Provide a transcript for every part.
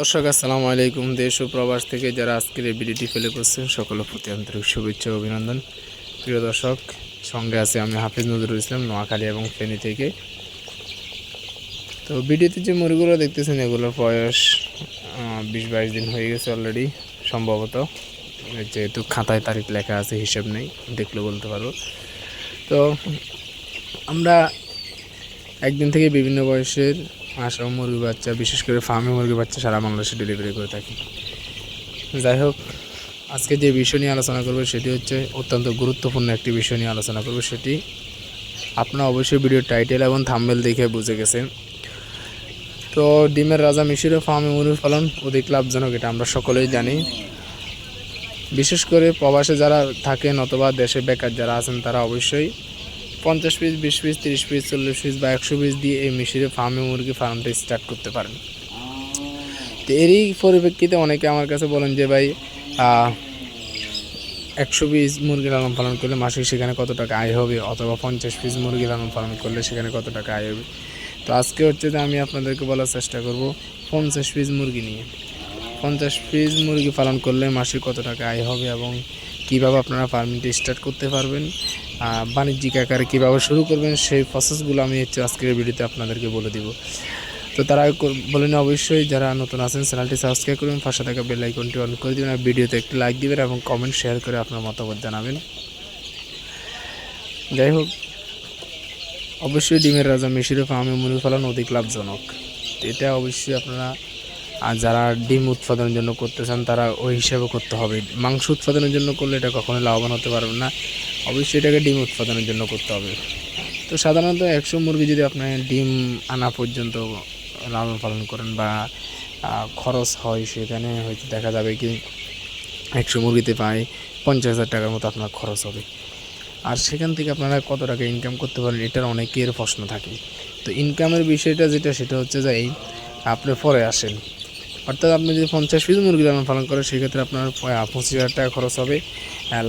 দর্শক, আসসালামু আলাইকুম। দেশ ও প্রবাস থেকে যারা আজকের এই ভিডিওটি ফেলে করছেন, সকলের প্রতি আন্তরিক শুভেচ্ছা অভিনন্দন। প্রিয় দর্শক, সঙ্গে আছে আমি হাফিজ নজরুল ইসলাম, নোয়াখালী এবং ফেনী থেকে। তো ভিডিওতে যে মুরগিগুলো দেখতেছেন, এগুলোর বয়স বিশ বাইশ দিন হয়ে গেছে অলরেডি সম্ভবত। যেহেতু খাতায় তারিখ লেখা আছে, হিসাব নেই, দেখলে বলতে পারব। তো আমরা একদিন থেকে বিভিন্ন বয়সের হাঁস ও মুরগি বাচ্চা, বিশেষ করে ফার্মে মুরগি বাচ্চা সারা বাংলাদেশে ডেলিভারি করে থাকি। যাই হোক, আজকে যে বিষয় নিয়ে আলোচনা করব সেটি হচ্ছে অত্যন্ত গুরুত্বপূর্ণ একটি বিষয় নিয়ে আলোচনা করব সেটি। আপনারা অবশ্যই ভিডিও টাইটেল এবং থাম্বেল দেখে বুঝে গেছেন। তো ডিমের রাজা মিশরে ফার্মে মুরগি ফলন অধিক লাভজনক, এটা আমরা সকলেই জানি। বিশেষ করে প্রবাসে যারা থাকেন অথবা দেশে বেকার যারা আছেন, তারা অবশ্যই পঞ্চাশ পিস বিশ পিস তিরিশ পিস চল্লিশ পিস বা একশো পিস দিয়ে এই মিশরে ফার্মে মুরগি ফার্মটা স্টার্ট করতে পারেন তো এরই পরিপ্রেক্ষিতে অনেকে আমার কাছে বলেন যে, ভাই একশো পিস মুরগি লালন পালন করলে মাসে সেখানে কত টাকা আয় হবে? অথবা পঞ্চাশ পিস মুরগি লালন পালন করলে সেখানে কত টাকা আয় হবে? তো আজকে হচ্ছে যে আমি আপনাদেরকে বলার চেষ্টা করব পঞ্চাশ পিস মুরগি নিয়ে। পঞ্চাশ পিস মুরগি পালন করলে মাসে কত টাকা আয় হবে এবং কীভাবে আপনারা ফার্মিংটা স্টার্ট করতে পারবেন? বাণিজ্যিক আকারে কীভাবে শুরু করবেন, সেই প্রসেসগুলো আমি হচ্ছে আজকের ভিডিওতে আপনাদেরকে বলে দিব। তো তারা বলেন অবশ্যই যারা নতুন আছেন, চ্যানেলটি সাবস্ক্রাইব করবেন পাশে থাকা বেল আইকনটি অন করে দিবেন, আর ভিডিওতে একটি লাইক দিবেন এবং কমেন্ট শেয়ার করে আপনার মতামত জানাবেন। যাই হোক, অবশ্যই ডিমের রাজা মিশিরে ফার্মে মুরগি পালন অধিক লাভজনক। এটা অবশ্যই আপনারা, আর যারা ডিম উৎপাদনের জন্য করতে চান, তারা ওই হিসাবে করতে হবে। মাংস উৎপাদনের জন্য করলে এটা কখনোই লাভবান হতে পারবে না। অবশ্যই এটাকে ডিম উৎপাদনের জন্য করতে হবে। তো সাধারণত একশো মুরগি যদি আপনি ডিম আনা পর্যন্ত লালন পালন করেন বা খরচ হয়, সেখানে হয়তো দেখা যাবে কি একশো মুরগিতে পায় পঞ্চাশ হাজার টাকার মতো আপনার খরচ হবে। আর সেখান থেকে আপনারা কত টাকা ইনকাম করতে পারেন এটার অনেকের প্রশ্ন থাকে। তো ইনকামের বিষয়টা যেটা, সেটা হচ্ছে যে আপনি পরে আসেন। অর্থাৎ আপনি যদি পঞ্চাশ পিস মুরগি লালন পালন করেন, সেক্ষেত্রে আপনার পঁচিশ হাজার টাকা খরচ হবে।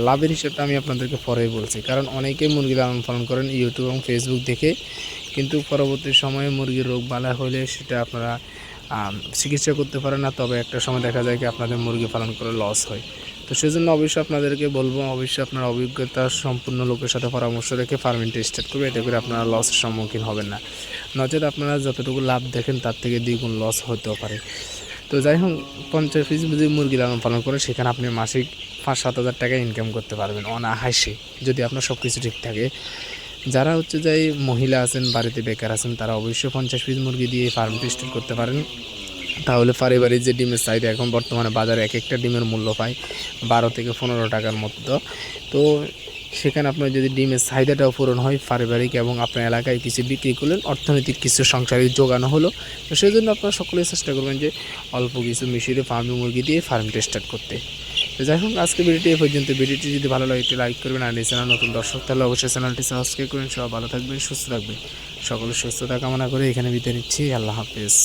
লাভের হিসেবটা আমি আপনাদেরকে পরেই বলছি। কারণ অনেকেই মুরগি লালন পালন করেন ইউটিউব এবং ফেসবুক দেখে। কিন্তু পরবর্তী সময়ে মুরগির রোগ বালা হলে সেটা আপনারা চিকিৎসা করতে পারেন না। তবে একটা সময় দেখা যায় কি আপনাদের মুরগি পালন করে লস হয়। তো সেজন্য অবশ্যই আপনাদেরকে বলব, অবশ্যই আপনার অভিজ্ঞতা সম্পূর্ণ লোকের সাথে পরামর্শ রেখে ফার্মিংটা স্টার্ট করবে এতে করে আপনারা লসের সম্মুখীন হবেন না। নচেত আপনারা যতটুকু লাভ দেখেন, তার থেকে দ্বিগুণ লস হতেও পারে। তো যাই হোক, পঞ্চাশ পিস যদি মুরগি লালন পালন করে, সেখানে আপনি মাসিক পাঁচ, সাত হাজার টাকা ইনকাম করতে পারবেন অনাহাসে যদি আপনার সব কিছু ঠিক থাকে। যারা হচ্ছে যে এই মহিলা আছেন, বাড়িতে বেকার আছেন, তারা অবশ্যই পঞ্চাশ পিস মুরগি দিয়ে ফার্ম স্টার্ট করতে পারেন। তাহলে পারিবারিক যে ডিমের চাহিদা এখন বর্তমানে বাজারে এক একটা ডিমের মূল্য পায় বারো থেকে পনেরো টাকার মতো। তো সেখানে আপনার যদি ডিমের চাহিদাটাও পূরণ হয় পারিবারিক এবং আপনার এলাকায় কিছু বিক্রি করলেন, অর্থনৈতিক কিছু সংসারে যোগানো হলো। তো সেই জন্য আপনারা সকলেই চেষ্টা করবেন যে অল্প কিছু মিশিয়ে ফার্মি মুরগি দিয়ে ফার্মটা স্টার্ট করতে। তো যাই হোক, আজকে ভিডিওটি এই পর্যন্ত। ভিডিওটি যদি ভালো লাগে একটু লাইক করবেন আর এই চ্যানেল নতুন দর্শক, তাহলে অবশ্যই চ্যানেলটি সাবস্ক্রাইব করবেন সব ভালো থাকবেন, সুস্থ থাকবেন। সকলের সুস্থতা কামনা করে এখানে বিদায় নিচ্ছি। আল্লাহ হাফেজ।